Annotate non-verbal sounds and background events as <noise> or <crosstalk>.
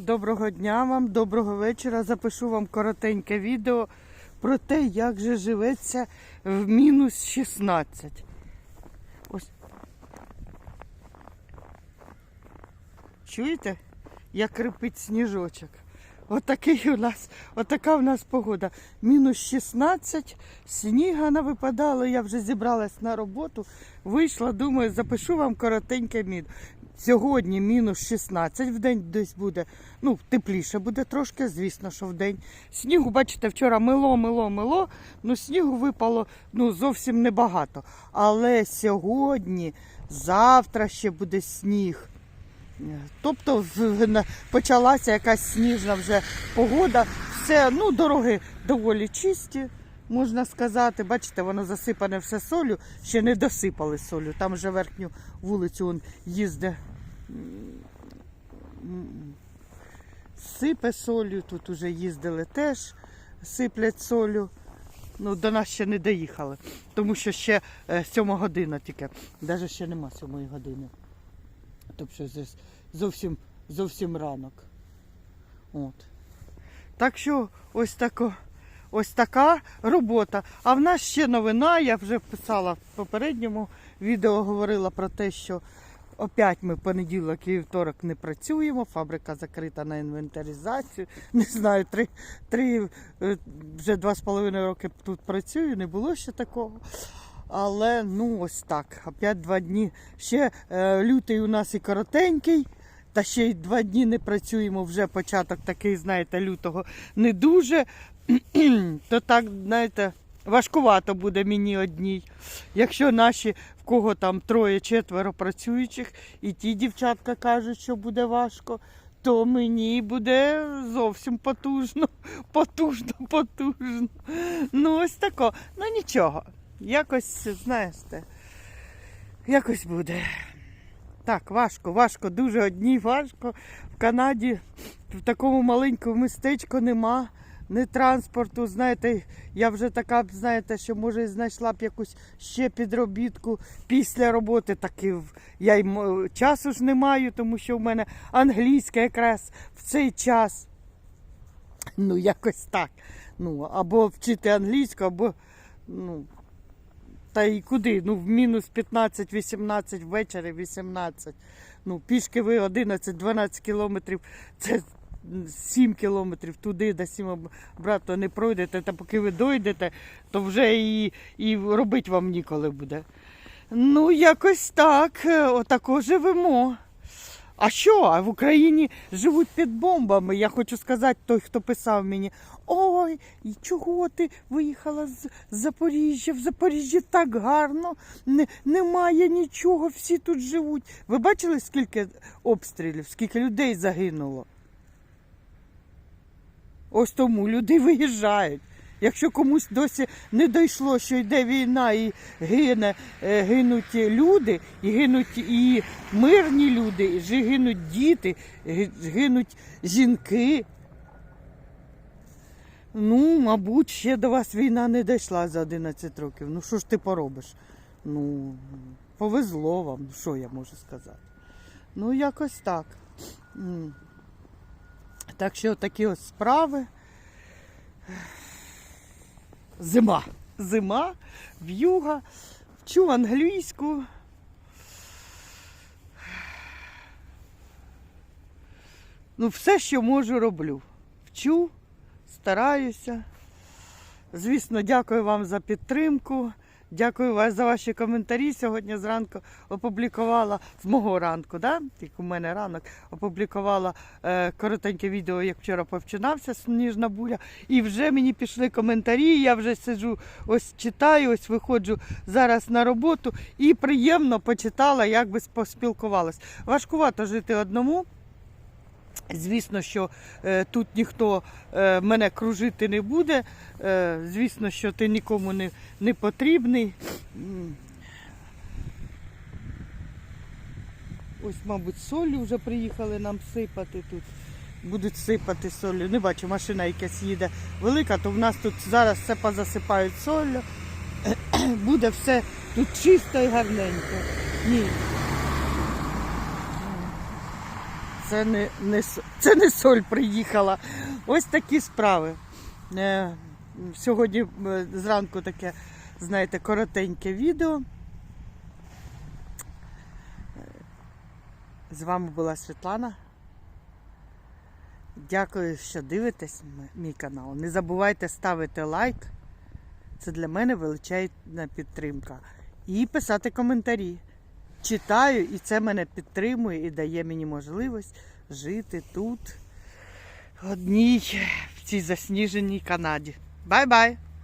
Доброго дня вам, доброго вечора. Запишу вам коротеньке відео про те, як же живеться в мінус 16. Ось. Чуєте, як крипить сніжочок? Отакий у нас, отака у нас погода. Мінус 16, сніга навипадало, я вже зібралась на роботу, вийшла, думаю, запишу вам коротеньке мід. Сьогодні мінус 16 в день десь буде. Ну, тепліше буде трошки, звісно, що в день. Снігу, бачите, вчора мило, мило, мило. Ну, снігу випало ну, зовсім небагато. Але сьогодні, завтра ще буде сніг. Тобто почалася якась сніжна вже погода. Все, ну, дороги доволі чисті, можна сказати. Бачите, воно засипане все солью, ще не досипали солью. Там вже верхню вулицю он їздить. Сипе солью, тут уже їздили теж, сиплять солью. Ну, до нас ще не доїхали, тому що ще е, сьома година тільки. Навіть ще нема сьомої години. Тобто зовс- зовсім, зовсім ранок. От. Так що ось, тако, ось така робота. А в нас ще новина, я вже писала в попередньому відео, говорила про те, що опять ми понеділок і вівторок не працюємо, фабрика закрита на інвентаризацію. <laughs> Не знаю, три, три е, вже два з половиною роки тут працюю, не було ще такого. Але ну ось так. Опять два дні. Ще е, лютий у нас і коротенький, та ще й два дні не працюємо. Вже початок такий, знаєте, лютого не дуже. <clears throat> То так, знаєте, важкувато буде мені одній. Якщо наші, в кого там троє-четверо працюючих, і ті дівчатка кажуть, що буде важко. То мені буде зовсім потужно, <laughs> потужно, потужно. Ну, ось тако. Ну нічого. Якось, знаєте, якось буде. Так, важко, важко, дуже одній важко. В Канаді в такому маленькому містечку нема ні транспорту. Знаєте, я вже така, знаєте, що може знайшла б якусь ще підробітку після роботи. Так і я й часу ж не маю, тому що в мене англійська якраз в цей час. Ну, якось так. Ну, або вчити англійську, або ну, та і куди? Ну, в мінус 15-18 ввечері 18. Ну, пішки ви 11-12 кілометрів, це 7 кілометрів туди, до 7 обратно не пройдете. Та поки ви дойдете, то вже і, і робити вам ніколи буде. Ну, якось так, отако живемо. А що? А в Україні живуть під бомбами. Я хочу сказати, той, хто писав мені, ой, чого ти виїхала з Запоріжжя? В Запоріжжі так гарно, не, немає нічого, всі тут живуть. Ви бачили, скільки обстрілів, скільки людей загинуло? Ось тому люди виїжджають. Якщо комусь досі не дійшло, що йде війна і гине, е, гинуть люди, і гинуть і мирні люди, і гинуть діти, гинуть жінки. Ну, мабуть, ще до вас війна не дійшла за 11 років. Ну що ж ти поробиш? Ну, повезло вам, що я можу сказати. Ну, якось так. Так що такі ось справи. Зима. Зима, в'юга, вчу англійську. Ну, все, що можу, роблю. Вчу, стараюся. Звісно, дякую вам за підтримку. Дякую вас за ваші коментарі. Сьогодні зранку опублікувала з мого ранку, да? як у мене ранок, опублікувала е, коротеньке відео, як вчора повчинався сніжна буря. І вже мені пішли коментарі. Я вже сиджу, ось читаю, ось виходжу зараз на роботу і приємно почитала, як би поспілкувалась. Важкувато жити одному. Звісно, що е, тут ніхто е, мене кружити не буде. Е, звісно, що ти нікому не, не потрібний. Ось, мабуть, солью вже приїхали нам сипати тут. Будуть сипати солью. Не бачу, машина якась їде велика, то в нас тут зараз все позасипають солью. <clears throat> Буде все тут чисто і гарненько. Ні. Це не, не, це не соль приїхала. Ось такі справи. Е, Сьогодні е, зранку таке, знаєте, коротеньке відео. З вами була Світлана. Дякую, що дивитесь мій канал. Не забувайте ставити лайк. Це для мене величезна підтримка. І писати коментарі. Читаю, і це мене підтримує і дає мені можливість жити тут, одній, в цій засніженій Канаді. Бай-бай!